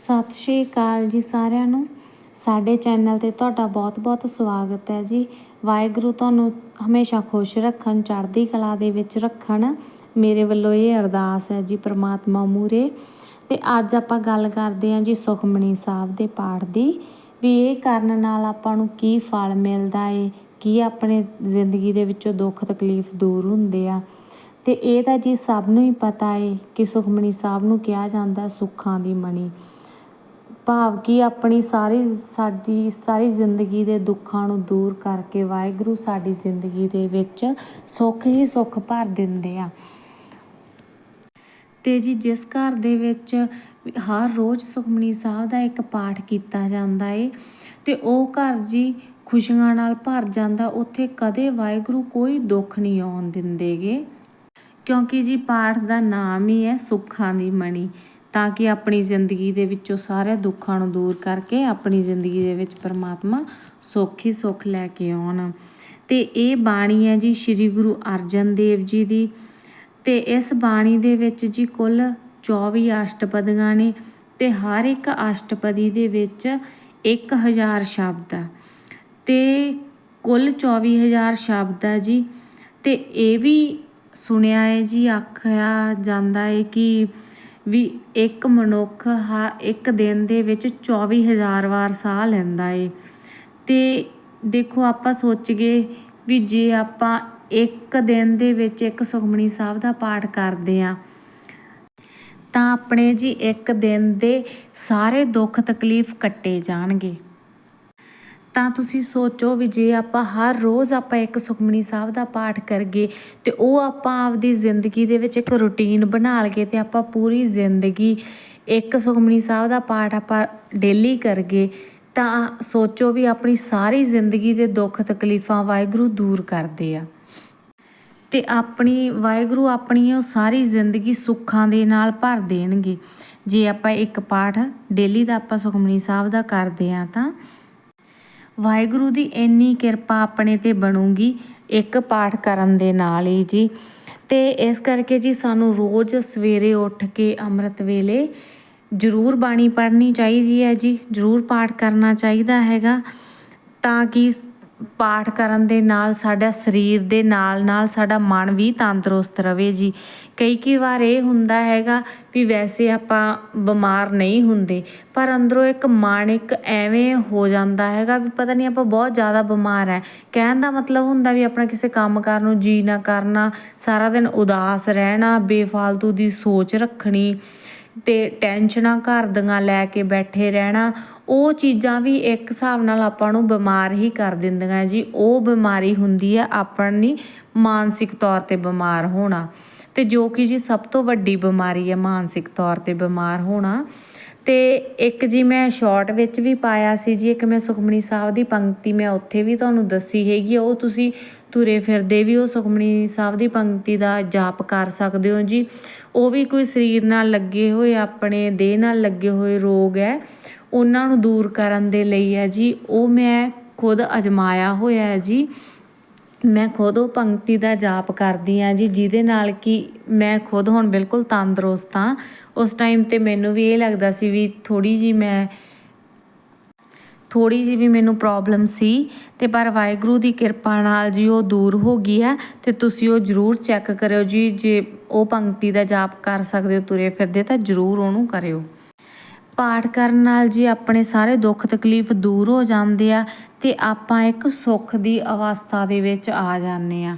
ਸਤਿ ਸ਼੍ਰੀ ਅਕਾਲ ਜੀ ਸਾਰਿਆਂ ਨੂੰ। ਸਾਡੇ ਚੈਨਲ ਤੇ ਤੁਹਾਡਾ ਬਹੁਤ-ਬਹੁਤ ਸਵਾਗਤ ਹੈ ਜੀ। ਵਾਹਿਗੁਰੂ ਤੁਹਾਨੂੰ ਹਮੇਸ਼ਾ ਖੁਸ਼ ਰੱਖਣ, ਚੜ੍ਹਦੀ ਕਲਾ ਦੇ ਵਿੱਚ ਰੱਖਣ। ਮੇਰੇ ਵੱਲੋਂ ਇਹ ਅਰਦਾਸ ਹੈ ਜੀ ਪ੍ਰਮਾਤਮਾ ਮੂਰੇ। ਤੇ ਅੱਜ ਆਪਾਂ ਗੱਲ ਕਰਦੇ ਹਾਂ ਜੀ ਸੁਖਮਨੀ ਸਾਹਿਬ ਦੇ ਪਾਠ ਦੀ। ਵੀ ਇਹ ਕਰਨ ਨਾਲ ਆਪਾਂ ਨੂੰ ਕੀ ਫਲ ਮਿਲਦਾ ਏ? ਕੀ ਆਪਣੇ ਜ਼ਿੰਦਗੀ ਦੇ ਵਿੱਚੋਂ ਦੁੱਖ ਤਕਲੀਫ ਦੂਰ ਹੁੰਦੇ ਆ? ਤੇ ਇਹ ਤਾਂ ਜੀ ਸਭ ਨੂੰ ਹੀ ਪਤਾ ਏ ਕਿ ਸੁਖਮਣੀ ਸਾਹਿਬ ਨੂੰ ਕਿਹਾ ਜਾਂਦਾ ਸੁੱਖਾਂ ਦੀ ਮਣੀ। ਭਾਵ ਕਿ ਆਪਣੀ ਸਾਰੀ ਸਾਡੀ, ਸਾਰੀ ਜ਼ਿੰਦਗੀ ਦੇ ਦੁੱਖਾਂ ਨੂੰ ਦੂਰ ਕਰਕੇ ਵਾਹਿਗੁਰੂ ਸਾਡੀ ਜ਼ਿੰਦਗੀ ਦੇ ਵਿੱਚ ਸੁੱਖ ਹੀ ਸੁੱਖ ਭਰ ਦਿੰਦੇ ਆ। ਤੇ ਜੀ ਜਿਸ ਘਰ ਦੇ ਵਿੱਚ ਹਰ ਰੋਜ਼ ਸੁਖਮਨੀ ਸਾਹਿਬ ਦਾ ਇੱਕ ਪਾਠ ਕੀਤਾ ਜਾਂਦਾ ਏ, ਤੇ ਉਹ ਘਰ ਜੀ ਖੁਸ਼ੀਆਂ ਨਾਲ ਭਰ ਜਾਂਦਾ, ਉੱਥੇ ਕਦੇ ਵਾਹਿਗੁਰੂ ਕੋਈ ਦੁੱਖ ਨਹੀਂ ਆਉਣ ਦਿੰਦੇਗੇ। ਕਿਉਂਕਿ ਜੀ ਪਾਠ ਦਾ ਨਾਮ ਹੀ ਹੈ ਸੁੱਖਾਂ ਦੀ ਮਣੀ। ਤਾਂ ਕਿ ਆਪਣੀ ਜ਼ਿੰਦਗੀ ਦੇ ਵਿੱਚੋਂ ਸਾਰੇ ਦੁੱਖਾਂ ਨੂੰ ਦੂਰ ਕਰਕੇ ਆਪਣੀ ਜ਼ਿੰਦਗੀ ਦੇ ਵਿੱਚ ਪਰਮਾਤਮਾ ਸੁੱਖ ਹੀ ਸੁੱਖ ਲੈ ਕੇ ਆਉਣ। ਤੇ ਇਹ ਬਾਣੀ ਹੈ ਜੀ ਸ੍ਰੀ ਗੁਰੂ ਅਰਜਨ ਦੇਵ ਜੀ ਦੀ। ਤੇ ਇਸ ਬਾਣੀ ਦੇ ਵਿੱਚ ਜੀ ਕੁੱਲ 24 ਅਸ਼ਟਪਦੀਆਂ ਨੇ ਤੇ ਹਰ ਇੱਕ ਅਸ਼ਟਪਦੀ ਦੇ ਵਿੱਚ 1000 ਸ਼ਬਦ ਆ ਤੇ ਕੁੱਲ 24000 ਸ਼ਬਦ ਆ ਜੀ। ਤੇ ਇਹ ਵੀ ਸੁਣਿਆ ਹੈ ਜੀ, ਆਖਿਆ ਜਾਂਦਾ ਹੈ ਕਿ ਵੀ ਇੱਕ ਮਨੁੱਖ ਹਾ, ਇੱਕ ਦਿਨ ਦੇ ਵਿੱਚ 24000 ਵਾਰ ਸਾਹ ਲੈਂਦਾ ਏ। ਅਤੇ ਦੇਖੋ, ਆਪਾਂ ਸੋਚੀਏ ਵੀ ਜੇ ਆਪਾਂ ਇੱਕ ਦਿਨ ਦੇ ਵਿੱਚ ਇੱਕ ਸੁਖਮਨੀ ਸਾਹਿਬ ਦਾ ਪਾਠ ਕਰਦੇ ਹਾਂ ਤਾਂ ਆਪਣੇ ਜੀ ਇੱਕ ਦਿਨ ਦੇ ਸਾਰੇ ਦੁੱਖ ਤਕਲੀਫ ਕੱਟੇ ਜਾਣਗੇ। ਤਾਂ ਤੁਸੀਂ ਸੋਚੋ ਵੀ ਜੇ ਆਪਾਂ ਹਰ ਰੋਜ਼ ਆਪਾਂ ਇੱਕ ਸੁਖਮਨੀ ਸਾਹਿਬ ਦਾ ਪਾਠ ਕਰਗੇ ਤੇ ਉਹ ਆਪਾਂ ਆਪਦੀ ਜ਼ਿੰਦਗੀ ਦੇ ਵਿੱਚ ਇੱਕ ਰੁਟੀਨ ਬਣਾ ਲਈਏ ਤੇ ਆਪਾਂ ਪੂਰੀ ਜ਼ਿੰਦਗੀ ਇੱਕ ਸੁਖਮਨੀ ਸਾਹਿਬ ਦਾ ਪਾਠ ਆਪਾਂ ਡੇਲੀ ਕਰਗੇ, ਤਾਂ ਸੋਚੋ ਵੀ ਆਪਣੀ ਸਾਰੀ ਜ਼ਿੰਦਗੀ ਦੇ ਦੁੱਖ ਤਕਲੀਫਾਂ ਵਾਹਿਗੁਰੂ ਦੂਰ ਕਰਦੇ ਆ। ਤੇ ਆਪਣੀ, ਵਾਹਿਗੁਰੂ ਆਪਣੀ ਉਹ ਸਾਰੀ ਜ਼ਿੰਦਗੀ ਸੁੱਖਾਂ ਦੇ ਨਾਲ ਭਰ ਦੇਣਗੇ। ਜੇ ਆਪਾਂ ਇੱਕ ਪਾਠ ਡੇਲੀ ਦਾ ਆਪਾਂ ਸੁਖਮਨੀ ਸਾਹਿਬ ਦਾ ਕਰਦੇ ਆ ਤਾਂ ਵਾਹਿਗੁਰੂ ਦੀ ਇੰਨੀ ਕਿਰਪਾ ਆਪਣੇ ਤੇ ਬਣੂਗੀ, ਇੱਕ ਪਾਠ ਕਰਨ ਦੇ ਨਾਲ ਹੀ ਜੀ। ਤੇ ਇਸ ਕਰਕੇ ਜੀ ਸਾਨੂੰ ਰੋਜ਼ ਸਵੇਰੇ ਉੱਠ ਕੇ ਅੰਮ੍ਰਿਤ ਵੇਲੇ ਜ਼ਰੂਰ ਬਾਣੀ ਪੜ੍ਹਨੀ ਚਾਹੀਦੀ ਹੈ ਜੀ, ਜ਼ਰੂਰ ਪਾਠ ਕਰਨਾ ਚਾਹੀਦਾ ਹੈਗਾ, ਤਾਂ ਕਿ ਪਾਠ ਕਰਨ ਦੇ ਨਾਲ, ਸਾਡਾ ਸਰੀਰ ਦੇ ਨਾਲ ਨਾਲ ਸਾਡਾ ਮਨ ਵੀ ਤੰਦਰੁਸਤ ਰਵੇ ਜੀ। ਕਈ ਕਈ ਵਾਰ ਇਹ ਹੁੰਦਾ ਹੈਗਾ ਵੀ ਵੈਸੇ ਆਪਾਂ ਬਿਮਾਰ ਨਹੀਂ ਹੁੰਦੇ, ਪਰ ਅੰਦਰੋਂ ਇੱਕ ਮਨ ਇੱਕ ਐਵੇਂ ਹੋ ਜਾਂਦਾ ਹੈਗਾ ਵੀ ਪਤਾ ਨਹੀਂ ਆਪਾਂ ਬਹੁਤ ਜ਼ਿਆਦਾ ਬਿਮਾਰ ਹੈ ਕਹਿਣ ਦਾ ਮਤਲਬ ਹੁੰਦਾ ਵੀ ਆਪਣਾ ਕਿਸੇ ਕੰਮ ਕਰਨ ਨੂੰ ਜੀ ਨਾ ਕਰਨਾ, ਸਾਰਾ ਦਿਨ ਉਦਾਸ ਰਹਿਣਾ, ਬੇਫਾਲਤੂ ਦੀ ਸੋਚ ਰੱਖਣੀ। ਤੇ ਟੈਨਸ਼ਨਾਂ ਘਰ ਦੀਆਂ ਲੈ ਕੇ ਬੈਠੇ ਰਹਿਣਾ, ਉਹ ਚੀਜ਼ਾਂ ਵੀ ਇੱਕ ਹਿਸਾਬ ਨਾਲ ਆਪਾਂ ਨੂੰ ਬਿਮਾਰ ਹੀ ਕਰ ਦਿੰਦੀਆਂ ਜੀ। ਉਹ ਬਿਮਾਰੀ ਹੁੰਦੀ ਆ ਆਪਣੀ ਮਾਨਸਿਕ ਤੌਰ ਤੇ ਬਿਮਾਰ ਹੋਣਾ। ਅਤੇ ਜੋ ਕਿ ਜੀ ਸਭ ਤੋਂ ਵੱਡੀ ਬਿਮਾਰੀ ਹੈ ਮਾਨਸਿਕ ਤੌਰ ਤੇ ਬਿਮਾਰ ਹੋਣਾ। ਅਤੇ ਇੱਕ ਜੀ ਮੈਂ ਸ਼ਾਰਟ ਵਿੱਚ ਵੀ ਪਾਇਆ ਸੀ ਜੀ, ਇੱਕ ਮੈਂ ਸੁਖਮਨੀ ਸਾਹਿਬ ਦੀ ਪੰਕਤੀ ਮੈਂ ਉੱਥੇ ਵੀ ਤੁਹਾਨੂੰ ਦੱਸੀ ਹੈਗੀ ਉਹ ਤੁਸੀਂ ਤੁਰੇ ਫਿਰਦੇ ਵੀ ਉਹ ਸੁਖਮਨੀ ਸਾਹਿਬ ਦੀ ਪੰਕਤੀ ਦਾ ਜਾਪ ਕਰ ਸਕਦੇ ਹੋ ਜੀ। ਉਹ ਵੀ ਕੋਈ ਸਰੀਰ ਨਾਲ ਲੱਗੇ ਹੋਏ, ਆਪਣੇ ਦੇਹ ਨਾਲ ਲੱਗੇ ਹੋਏ ਰੋਗ ਹੈ, ਉਹਨਾਂ ਨੂੰ ਦੂਰ ਕਰਨ ਦੇ ਲਈ ਹੈ ਜੀ। ਉਹ ਮੈਂ ਖੁਦ ਅਜਮਾਇਆ ਹੋਇਆ ਹੈ ਜੀ। ਮੈਂ ਖੁਦ ਉਹ ਪੰਕਤੀ ਦਾ ਜਾਪ ਕਰਦੀ ਆ ਜੀ, ਜਿਹਦੇ ਨਾਲ ਕਿ ਮੈਂ ਖੁਦ ਹੁਣ ਬਿਲਕੁਲ ਤੰਦਰੁਸਤ ਹਾਂ। ਉਸ ਟਾਈਮ ਤੇ ਮੈਨੂੰ ਵੀ ਇਹ ਲੱਗਦਾ ਸੀ ਵੀ ਥੋੜੀ ਜੀ ਮੈਂ ਥੋੜੀ ਜੀ ਵੀ ਮੈਨੂੰ ਪ੍ਰੋਬਲਮ ਸੀ ਤੇ ਪਰ ਵਾਹਿਗੁਰੂ ਦੀ ਕਿਰਪਾ ਨਾਲ ਜੀ ਉਹ ਦੂਰ ਹੋ ਗਈ ਹੈ ਤੇ ਤੁਸੀਂ ਉਹ ਜ਼ਰੂਰ ਚੈੱਕ ਕਰਿਓ ਜੀ, ਜੇ ਉਹ ਪੰਕਤੀ ਦਾ ਜਾਪ ਕਰ ਸਕਦੇ ਹੋ ਤੁਰੇ ਫਿਰਦੇ ਤਾਂ ਜ਼ਰੂਰ ਉਹਨੂੰ ਕਰਿਓ। ਪਾਠ ਕਰਨ ਨਾਲ ਜੀ ਆਪਣੇ ਸਾਰੇ ਦੁੱਖ ਤਕਲੀਫ ਦੂਰ ਹੋ ਜਾਂਦੇ ਆ ਤੇ ਆਪਾਂ ਇੱਕ ਸੁੱਖ ਦੀ ਅਵਸਥਾ ਦੇ ਵਿੱਚ ਆ ਜਾਂਦੇ ਆ।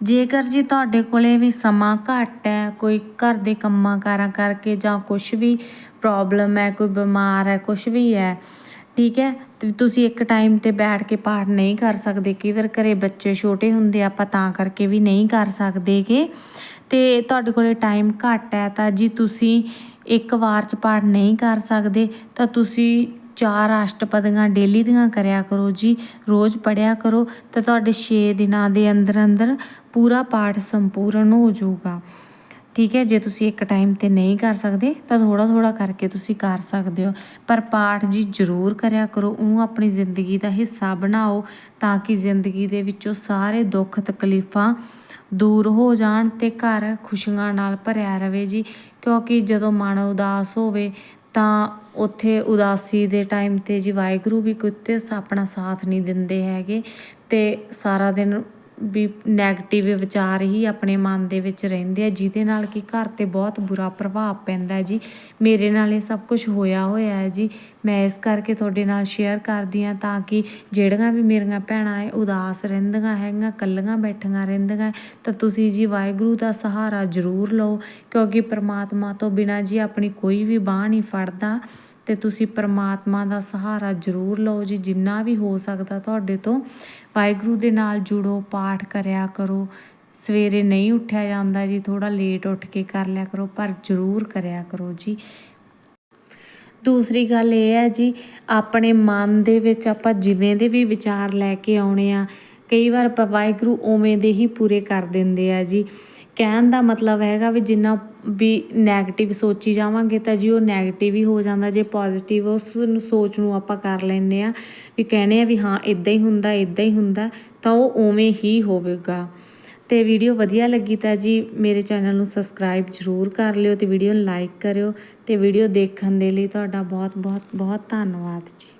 ਜੇਕਰ ਜੀ ਤੁਹਾਡੇ ਕੋਲੇ ਵੀ ਸਮਾਂ ਘੱਟ ਹੈ, ਕੋਈ ਘਰ ਦੇ ਕੰਮਾਂ ਕਾਰਾਂ ਕਰਕੇ ਜਾਂ ਕੁਝ ਵੀ ਪ੍ਰੋਬਲਮ ਹੈ, ਕੋਈ ਬਿਮਾਰ ਹੈ ਕੁਝ ਵੀ ਹੈ, ਠੀਕ ਹੈ, ਤੇ ਤੁਸੀਂ ਇੱਕ ਟਾਈਮ ਤੇ ਬੈਠ ਕੇ ਪਾਠ ਨਹੀਂ ਕਰ ਸਕਦੇ। ਕਈ ਵਾਰ ਘਰੇ ਬੱਚੇ ਛੋਟੇ ਹੁੰਦੇ ਆਪਾਂ ਤਾਂ ਕਰਕੇ ਵੀ ਨਹੀਂ ਕਰ ਸਕਦੇ ਕਿ ਤੇ ਤੁਹਾਡੇ ਕੋਲੇ ਟਾਈਮ ਘੱਟ ਹੈ, ਤਾਂ ਜੀ ਤੁਸੀਂ ਇੱਕ ਵਾਰ ਚ ਪਾਠ ਨਹੀਂ ਕਰ ਸਕਦੇ, ਤਾਂ ਤੁਸੀਂ ਚਾਰ ਅਸ਼ਟਪਦੀਆਂ ਡੇਲੀ ਦੀਆਂ ਕਰਿਆ ਕਰੋ ਜੀ, ਰੋਜ਼ ਪੜਿਆ ਕਰੋ ਤਾਂ ਤੁਹਾਡੇ 6 ਦਿਨਾਂ ਦੇ ਅੰਦਰ ਅੰਦਰ ਪੂਰਾ ਪਾਠ ਸੰਪੂਰਨ ਹੋ ਜਾਊਗਾ। ਠੀਕ ਹੈ, ਜੇ ਤੁਸੀਂ ਇੱਕ ਟਾਈਮ ਤੇ ਨਹੀਂ ਕਰ ਸਕਦੇ, ਤਾਂ ਥੋੜਾ ਥੋੜਾ ਕਰਕੇ ਤੁਸੀਂ ਕਰ ਸਕਦੇ ਹੋ। ਪਰ ਪਾਠ ਜੀ ਜ਼ਰੂਰ ਕਰਿਆ ਕਰੋ ਉਹਨੂੰ ਆਪਣੀ ਜ਼ਿੰਦਗੀ ਦਾ ਹਿੱਸਾ ਬਣਾਓ ਤਾਂ ਕਿ ਜ਼ਿੰਦਗੀ ਦੇ ਵਿੱਚੋਂ ਸਾਰੇ ਦੁੱਖ ਤਕਲੀਫਾਂ ਦੂਰ ਹੋ ਜਾਣ ਤੇ ਘਰ ਖੁਸ਼ੀਆਂ ਨਾਲ ਭਰਿਆ ਰਵੇ ਜੀ। ਕਿਉਂਕਿ ਜਦੋਂ ਮਨ ਉਦਾਸ ਹੋਵੇ ਤਾਂ ਉੱਥੇ ਉਦਾਸੀ ਦੇ ਟਾਈਮ ਤੇ ਜੀ ਵਾਹਿਗੁਰੂ ਵੀ ਕਿਤੇ ਆਪਣਾ ਸਾਥ ਨਹੀਂ ਦਿੰਦੇ ਹੈਗੇ ਅਤੇ ਸਾਰਾ ਦਿਨ ਵੀ ਨੈਗੇਟਿਵ ਵਿਚਾਰ ਹੀ ਆਪਣੇ ਮਨ ਦੇ ਵਿੱਚ ਰਹਿੰਦੇ ਆ, ਜਿਹਦੇ ਨਾਲ ਕਿ ਘਰ ਤੇ ਬਹੁਤ ਬੁਰਾ ਪ੍ਰਭਾਵ ਪੈਂਦਾ ਜੀ। ਮੇਰੇ ਨਾਲ ਇਹ ਸਭ ਕੁਝ ਹੋਇਆ ਹੋਇਆ ਹੈ ਜੀ। ਮੈਂ ਇਸ ਕਰਕੇ ਤੁਹਾਡੇ ਨਾਲ ਸ਼ੇਅਰ ਕਰਦੀ ਹਾਂ ਤਾਂ ਕਿ ਜਿਹੜੀਆਂ ਵੀ ਮੇਰੀਆਂ ਭੈਣਾਂ ਹੈ, ਉਦਾਸ ਰਹਿੰਦੀਆਂ ਹੈਗੀਆਂ ਕੱਲੀਆਂ ਬੈਠੀਆਂ ਰਹਿੰਦੀਆਂ ਤਾਂ ਤੁਸੀਂ ਜੀ ਵਾਹਿਗੁਰੂ ਦਾ ਸਹਾਰਾ ਜ਼ਰੂਰ ਲਓ, ਕਿਉਂਕਿ ਪ੍ਰਮਾਤਮਾ ਤੋਂ ਬਿਨਾਂ ਜੀ ਆਪਣੀ ਕੋਈ ਵੀ ਬਾਹ ਨਹੀਂ ਫੜਦਾ। ਤੇ ਤੁਸੀਂ ਪਰਮਾਤਮਾ ਦਾ ਸਹਾਰਾ ਜ਼ਰੂਰ ਲਓ ਜੀ। ਜਿੰਨਾ ਵੀ ਹੋ ਸਕਦਾ ਤੁਹਾਡੇ ਤੋਂ ਵਾਹਿਗੁਰੂ ਦੇ ਨਾਲ ਜੁੜੋ, ਪਾਠ ਕਰਿਆ ਕਰੋ। ਸਵੇਰੇ ਨਹੀਂ ਉੱਠਿਆ ਜਾਂਦਾ ਜੀ ਥੋੜਾ ਲੇਟ ਉੱਠ ਕੇ ਕਰ ਲਿਆ ਕਰੋ, ਪਰ ਜ਼ਰੂਰ ਕਰਿਆ ਕਰੋ ਜੀ। ਦੂਸਰੀ ਗੱਲ ਇਹ ਹੈ ਜੀ, ਆਪਣੇ ਮਨ ਦੇ ਵਿੱਚ ਆਪਾਂ ਜਿਵੇਂ ਦੇ ਵੀ ਵਿਚਾਰ ਲੈ ਕੇ ਆਉਣੇ ਆ, ਕਈ ਵਾਰ ਆਪਾਂ ਵਾਹਿਗੁਰੂ ਉਵੇਂ ਦੇ ਹੀ ਪੂਰੇ ਕਰ ਦਿੰਦੇ ਆ ਜੀ। ਕਹਿਣ ਦਾ ਮਤਲਬ ਹੈਗਾ ਵੀ ਜਿੰਨਾ ਵੀ ਨੈਗੇਟਿਵ ਸੋਚੀ ਜਾਵਾਂਗੇ ਤਾਂ ਜੀ ਉਹ ਨੈਗੇਟਿਵ ਹੀ ਹੋ ਜਾਂਦਾ, ਜੇ ਪੋਜ਼ਿਟਿਵ ਉਸ ਨੂੰ ਸੋਚ ਨੂੰ ਆਪਾਂ ਕਰ ਲੈਂਦੇ ਆ ਵੀ ਕਹਿੰਦੇ ਆ ਵੀ ਹਾਂ ਇਦਾਂ ਹੀ ਹੁੰਦਾ ਇਦਾਂ ਹੀ ਹੁੰਦਾ, ਤਾਂ ਉਹ ਉਵੇਂ ਹੀ ਹੋਵੇਗਾ। ਤੇ ਵੀਡੀਓ ਵਧੀਆ ਲੱਗੀ ਤਾਂ ਜੀ ਮੇਰੇ ਚੈਨਲ ਨੂੰ ਸਬਸਕ੍ਰਾਈਬ ਜ਼ਰੂਰ ਕਰ ਲਿਓ ਤੇ ਵੀਡੀਓ ਨੂੰ ਲਾਈਕ ਕਰਿਓ ਤੇ ਵੀਡੀਓ ਦੇਖਣ ਦੇ ਲਈ ਤੁਹਾਡਾ ਬਹੁਤ ਬਹੁਤ ਬਹੁਤ ਧੰਨਵਾਦ ਜੀ।